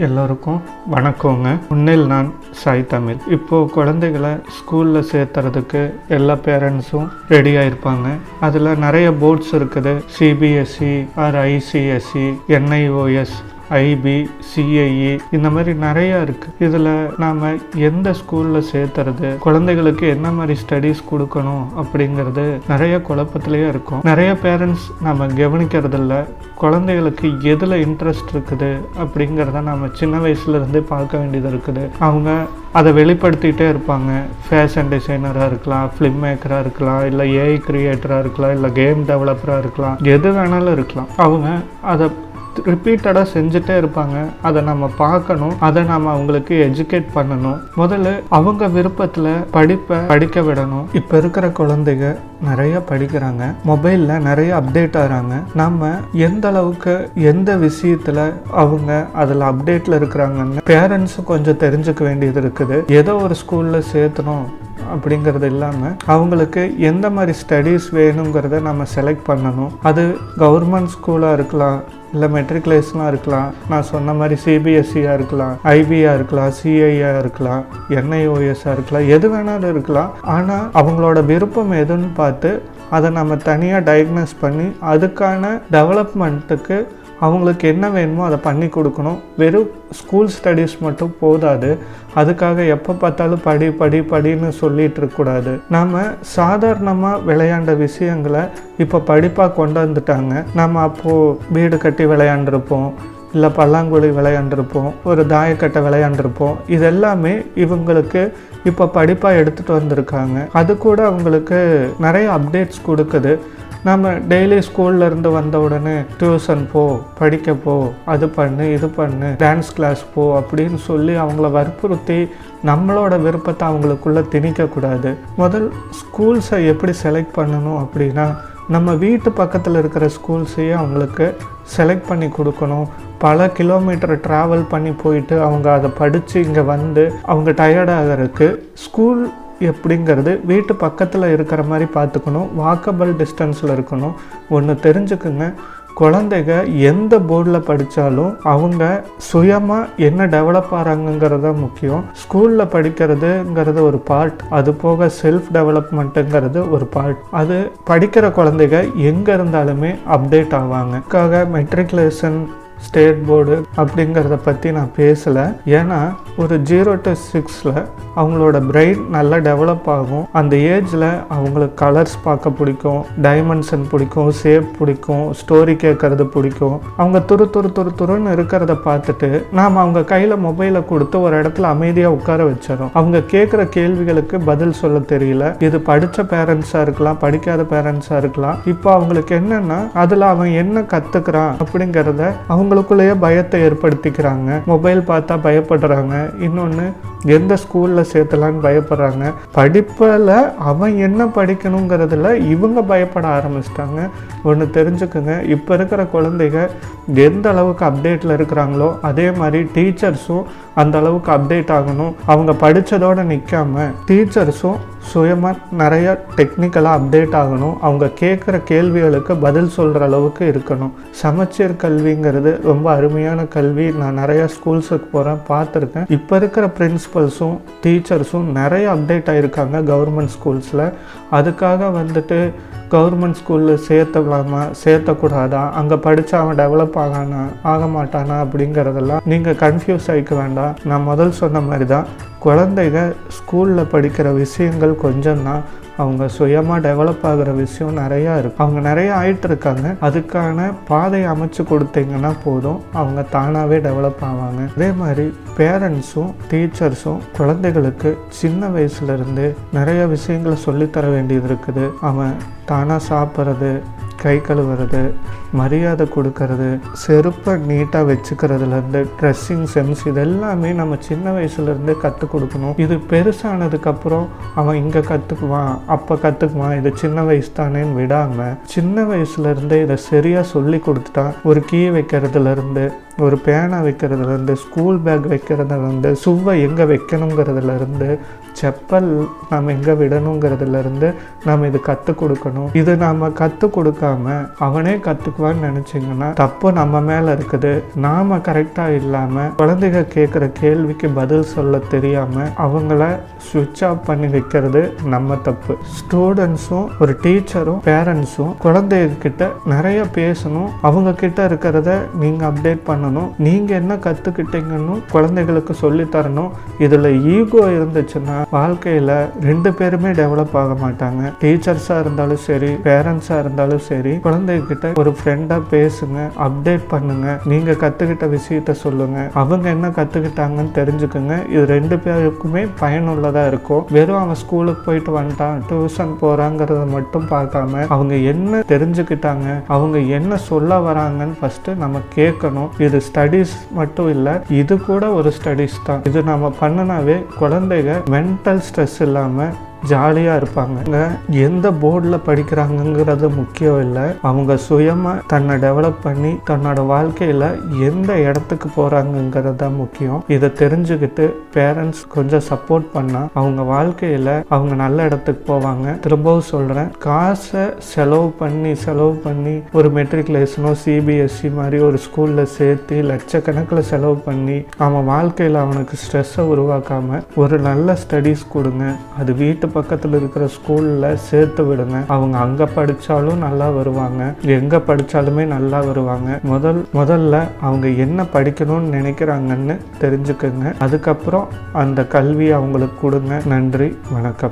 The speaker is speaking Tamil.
எல்லோருக்கும் வணக்கங்க. உன்னில் நான் சாய் தமிழ். இப்போது குழந்தைகளை ஸ்கூலில் சேர்த்துறதுக்கு எல்லா பேரண்ட்ஸும் ரெடியாக இருப்பாங்க அதில் நிறைய போர்ட்ஸ் இருக்குது. CBSE or ICSE NIOS IB CIE இந்த மாதிரி நிறைய இருக்கு. இதில் நாம் எந்த ஸ்கூலில் சேர்த்துறது குழந்தைகளுக்கு என்ன மாதிரி ஸ்டடீஸ் கொடுக்கணும் அப்படிங்கிறது நிறைய குழப்பத்திலேயே இருக்கும். நிறைய பேரண்ட்ஸ் நம்ம கவனிக்கிறதில்ல குழந்தைகளுக்கு எதில் இன்ட்ரெஸ்ட் இருக்குது அப்படிங்கிறத நம்ம சின்ன வயசுலேருந்தே பார்க்க வேண்டியது இருக்குது. அவங்க அதை வெளிப்படுத்திகிட்டே இருப்பாங்க. ஃபேஷன் டிசைனராக இருக்கலாம் ஃபிலிம் மேக்கராக இருக்கலாம் இல்லை ஏஐ கிரியேட்டராக இருக்கலாம் இல்லை கேம் டெவலப்பராக இருக்கலாம் எது வேணாலும் இருக்கலாம். அவங்க அதை ரிப்பீட்டடாக செஞ்சுட்டே இருப்பாங்க. அதை நம்ம பார்க்கணும். அதை நம்ம அவங்களுக்கு எஜுகேட் பண்ணணும். முதல்ல அவங்க விருப்பத்தில் படிப்பை படிக்க விடணும். இப்போ இருக்கிற குழந்தைங்க நிறைய படிக்கிறாங்க. மொபைலில் நிறைய அப்டேட் ஆகிறாங்க. நம்ம எந்த அளவுக்கு எந்த விஷயத்தில் அவங்க அதில் அப்டேட்டில் இருக்கிறாங்கன்னு பேரண்ட்ஸும் கொஞ்சம் தெரிஞ்சுக்க வேண்டியது இருக்குது. ஏதோ ஒரு ஸ்கூலில் சேர்த்தணும் அப்படிங்கிறது இல்லாமல் அவங்களுக்கு எந்த மாதிரி ஸ்டடீஸ் வேணுங்கிறத நம்ம செலக்ட் பண்ணணும். அது கவர்மெண்ட் ஸ்கூலாக இருக்கலாம் இல்லை மெட்ரிகுலேஷனாக இருக்கலாம். நான் சொன்ன மாதிரி சிபிஎஸ்சியாக இருக்கலாம் ஐபியாக இருக்கலாம் சிஐயாக இருக்கலாம் என்ஐஓஎஸ்ஸாக இருக்கலாம் எது வேணாலும் இருக்கலாம். ஆனால் அவங்களோட விருப்பம் எதுன்னு பார்த்து அதை நம்ம தனியாக டயக்னோஸ் பண்ணி அதுக்கான டெவலப்மெண்ட்டுக்கு அவங்களுக்கு என்ன வேணுமோ அதை பண்ணி கொடுக்கணும். வெறும் ஸ்கூல் ஸ்டடீஸ் மட்டும் போதாது. அதுக்காக எப்போ பார்த்தாலும் படி படி படின்னு சொல்லிட்டு இருக்கக்கூடாது நாம் சாதாரணமாக விளையாண்ட விஷயங்களை இப்போ படிப்பாக கொண்டு வந்துட்டாங்க. நம்ம அப்போது வீடு கட்டி விளையாண்டுருப்போம். இல்லை பல்லாங்குழி விளையாண்டுருப்போம். ஒரு தாயக்கட்டை விளையாண்டுருப்போம். இது எல்லாமே இவங்களுக்கு இப்போ படிப்பாக எடுத்துகிட்டு வந்திருக்காங்க. அது கூட அவங்களுக்கு நிறைய அப்டேட்ஸ் கொடுக்குது. நம்ம டெய்லி ஸ்கூல்ல இருந்து வந்த உடனே டியூஷன் போ படிக்க போ அது பண்ணு இது பண்ணு டான்ஸ் கிளாஸ் போ அப்படின்னு சொல்லி அவங்கள வற்புறுத்தி நம்மளோட விருப்பத்தை அவங்களுக்குள்ள திணிக்கக்கூடாது முதல் ஸ்கூல்ஸை எப்படி செலக்ட் பண்ணணும் அப்படின்னா நம்ம வீட்டு பக்கத்தில் இருக்கிற ஸ்கூல்ஸையே அவங்களுக்கு செலக்ட் பண்ணி கொடுக்கணும். பல கிலோமீட்டர் ட்ராவல் பண்ணி போயிட்டு அவங்க அதை படித்து இங்கே வந்து அவங்க டயர்டாகிறதுக்கு ஸ்கூல் எப்படிங்கிறது வீட்டு பக்கத்தில் இருக்கிற மாதிரி பார்த்துக்கணும். வாக்கபிள் டிஸ்டன்ஸில் இருக்கணும். ஒன்று தெரிஞ்சுக்குங்க. குழந்தைங்க எந்த போர்டில் படித்தாலும் அவங்க சுயமாக என்ன டெவலப் ஆகிறாங்கங்கிறது முக்கியம். ஸ்கூலில் படிக்கிறதுங்கிறது ஒரு பார்ட் அது போக செல்ஃப் டெவலப்மெண்ட்டுங்கிறது ஒரு பார்ட் அது படிக்கிற குழந்தைங்க எங்கே இருந்தாலுமே அப்டேட் ஆவாங்க. அதுக்காக மெட்ரிகுலேஷன் ஸ்டேட் போர்டு அப்படிங்கிறத பற்றி நான் பேசலை. ஏன்னா ஒரு ஜீரோ டு சிக்ஸில் அவங்களோட பிரெயின் நல்லா டெவலப் ஆகும். அந்த ஏஜில் அவங்களுக்கு கலர்ஸ் பார்க்க பிடிக்கும் டைமென்ஷன் பிடிக்கும் ஷேப் பிடிக்கும் ஸ்டோரி கேட்கறது பிடிக்கும். அவங்க துரு துரு துரு துருன்னு இருக்கிறத பார்த்துட்டு நாம் அவங்க கையில் மொபைலை கொடுத்து ஒரு இடத்துல அமைதியாக உட்கார வச்சிடும் அவங்க கேட்குற கேள்விகளுக்கு பதில் சொல்ல தெரியல. இது படித்த பேரண்ட்ஸாக இருக்கலாம் படிக்காத பேரண்ட்ஸாக இருக்கலாம். இப்போ அவங்களுக்கு என்னென்னா அதில் அவன் என்ன கற்றுக்கிறான் அப்படிங்கிறத அவங்க அவங்களுக்குள்ளேயே பயத்தை ஏற்படுத்திக்கிறாங்க. மொபைல் பார்த்தா பயப்படுறாங்க. இன்னொன்று எந்த ஸ்கூலில் சேர்த்தலான்னு பயப்படுறாங்க. படிப்பில் அவன் என்ன படிக்கணுங்கிறதுல இவங்க பயப்பட ஆரம்பிச்சிட்டாங்க. ஒன்று தெரிஞ்சுக்குங்க. இப்போ இருக்கிற குழந்தைங்க எந்த அளவுக்கு அப்டேட்டில் இருக்கிறாங்களோ அதே மாதிரி டீச்சர்ஸும் அந்த அளவுக்கு அப்டேட் ஆகணும். அவங்க படித்ததோடு நிற்காம டீச்சர்ஸும் சுயமாக நிறைய டெக்னிக்கலாக அப்டேட் ஆகணும். அவங்க கேட்குற கேள்விகளுக்கு பதில் சொல்கிற அளவுக்கு இருக்கணும். சமச்சீர் கல்விங்கிறது ரொம்ப அருமையான கல்வி. நான் நிறைய ஸ்கூல்ஸுக்கு போகிறேன் பார்த்துருக்கேன். இப்போ இருக்கிற பிரின்சிபல்ஸும் டீச்சர்ஸும் நிறைய அப்டேட் ஆகிருக்காங்க கவர்மெண்ட் ஸ்கூல்ஸில் அதுக்காக வந்துட்டு கவர்மெண்ட் ஸ்கூலில் சேர்த்தலாமா சேர்த்தக்கூடாதா? அங்கே படித்தா அவன் டெவலப் ஆகானா ஆக மாட்டானா அப்படிங்கிறதெல்லாம் நீங்கள் கன்ஃபியூஸ் ஆகிக்க வேண்டாம். நான் முதல் சொன்ன மாதிரி தான் குழந்தைங்க ஸ்கூலில் படிக்கிற விஷயங்கள் கொஞ்சம் தான் அவங்க சுயமாக டெவலப் ஆகிற விஷயம் நிறையா இருக்குது அவங்க நிறைய ஆயிட்டு இருக்காங்க அதுக்கான பாதை அமைச்சு கொடுத்தீங்கன்னா போதும். அவங்க தானாகவே டெவலப் ஆவாங்க. அதே மாதிரி பேரண்ட்ஸும் டீச்சர்ஸும் குழந்தைகளுக்கு சின்ன வயசுலேருந்து நிறைய விஷயங்களை சொல்லித்தர வேண்டியது இருக்குது. அவன் தானாக சாப்பிட்றது கை கழுவுறது மரியாதை கொடுக்கறது செருப்பை நீட்டாக வச்சுக்கிறதுலேருந்து ட்ரெஸ்ஸிங் சென்ஸ் இதெல்லாமே நம்ம சின்ன வயசுலேருந்து கற்றுக் கொடுக்கணும். இது பெருசானதுக்கப்புறம் அவன் இங்கே கற்றுக்குவான் அப்போ கற்றுக்குவான் இது சின்ன வயசு தானேன்னு விடாமல் சின்ன வயசுலேருந்தே இதை சரியாக சொல்லி கொடுத்துட்டா ஒரு கீ வைக்கிறதுலேருந்து ஒரு பேனா வைக்கிறதுலேருந்து ஸ்கூல் பேக் வைக்கிறதுலேருந்து சுவை எங்கே வைக்கணுங்கிறதுலேருந்து செப்பல் நம்ம எங்கே விடணுங்கிறதுலேருந்து நம்ம இது கற்றுக் கொடுக்கணும். இது நாம் கற்றுக் கொடுக்க கொடுக்காம அவனே கற்றுக்குவான்னு நினச்சிங்கன்னா தப்பு நம்ம மேலே இருக்குது. நாம் கரெக்டாக இல்லாமல் குழந்தைங்க கேட்குற கேள்விக்கு பதில் சொல்ல தெரியாமல் அவங்கள சுவிட்ச் ஆஃப் பண்ணி வைக்கிறது நம்ம தப்பு. ஸ்டூடெண்ட்ஸும் ஒரு டீச்சரும் பேரண்ட்ஸும் குழந்தைங்க கிட்ட நிறைய பேசணும். அவங்க கிட்ட இருக்கிறத நீங்கள் அப்டேட் பண்ணணும். நீங்கள் என்ன கற்றுக்கிட்டீங்கன்னு குழந்தைகளுக்கு சொல்லித் தரணும். இதில் ஈகோ இருந்துச்சுன்னா வாழ்க்கையில் ரெண்டு பேருமே டெவலப் ஆக மாட்டாங்க. டீச்சர்ஸாக இருந்தாலும் சரி பேரண்ட்ஸாக இருந்தாலும் சரி சரி குழந்தைகிட்ட ஒரு ஃப்ரெண்டாக பேசுங்க அப்டேட் பண்ணுங்க. நீங்கள் கற்றுக்கிட்ட விஷயத்த சொல்லுங்க. அவங்க என்ன கற்றுக்கிட்டாங்கன்னு தெரிஞ்சுக்குங்க. இது ரெண்டு பேருக்குமே பயனுள்ளதாக இருக்கும். வெறும் அவன் ஸ்கூலுக்கு போயிட்டு வந்துட்டான் டியூஷன் போகிறாங்கிறத மட்டும் பார்க்காம அவங்க என்ன தெரிஞ்சுக்கிட்டாங்க அவங்க என்ன சொல்ல வராங்கன்னு ஃபஸ்ட்டு நம்ம கேட்கணும். இது ஸ்டடீஸ் மட்டும் இல்லை இது கூட ஒரு ஸ்டடீஸ் தான். இது நம்ம பண்ணினாவே குழந்தைங்க மென்டல் ஸ்ட்ரெஸ் இல்லாமல் ஜாலியாக இருப்பாங்க. எந்த போர்டில் படிக்கிறாங்கங்கிறது முக்கியம் இல்லை. அவங்க சுயமாக தன்னை டெவலப் பண்ணி தன்னோட வாழ்க்கையில் எந்த இடத்துக்கு போகிறாங்கங்கிறது தான் முக்கியம். இதை தெரிஞ்சுக்கிட்டு பேரண்ட்ஸ் கொஞ்சம் சப்போர்ட் பண்ணால் அவங்க வாழ்க்கையில் அவங்க நல்ல இடத்துக்கு போவாங்க. திரும்பவும் சொல்கிறேன் காசை செலவு பண்ணி செலவு பண்ணி ஒரு மெட்ரிகுலேஷனோ சிபிஎஸ்சி மாதிரி ஒரு ஸ்கூலில் சேர்த்து லட்சக்கணக்கில் செலவு பண்ணி அவன் வாழ்க்கையில் அவனுக்கு ஸ்ட்ரெஸ்ஸை உருவாக்காமல் ஒரு நல்ல ஸ்டடீஸ் கொடுங்க. அது வீட்டு பக்கத்தில் இருக்கிற ஸ்கூலில் சேர்த்து விடுங்க. அவங்க அங்கே படித்தாலும் நல்லா வருவாங்க. எங்கே படித்தாலுமே நல்லா வருவாங்க. முதல் முதல்ல அவங்க என்ன படிக்கணும்னு நினைக்கிறாங்கன்னு தெரிஞ்சுக்கோங்க. அதுக்கப்புறம் அந்த கல்வியை அவங்களுக்கு கொடுங்க. நன்றி வணக்கம்.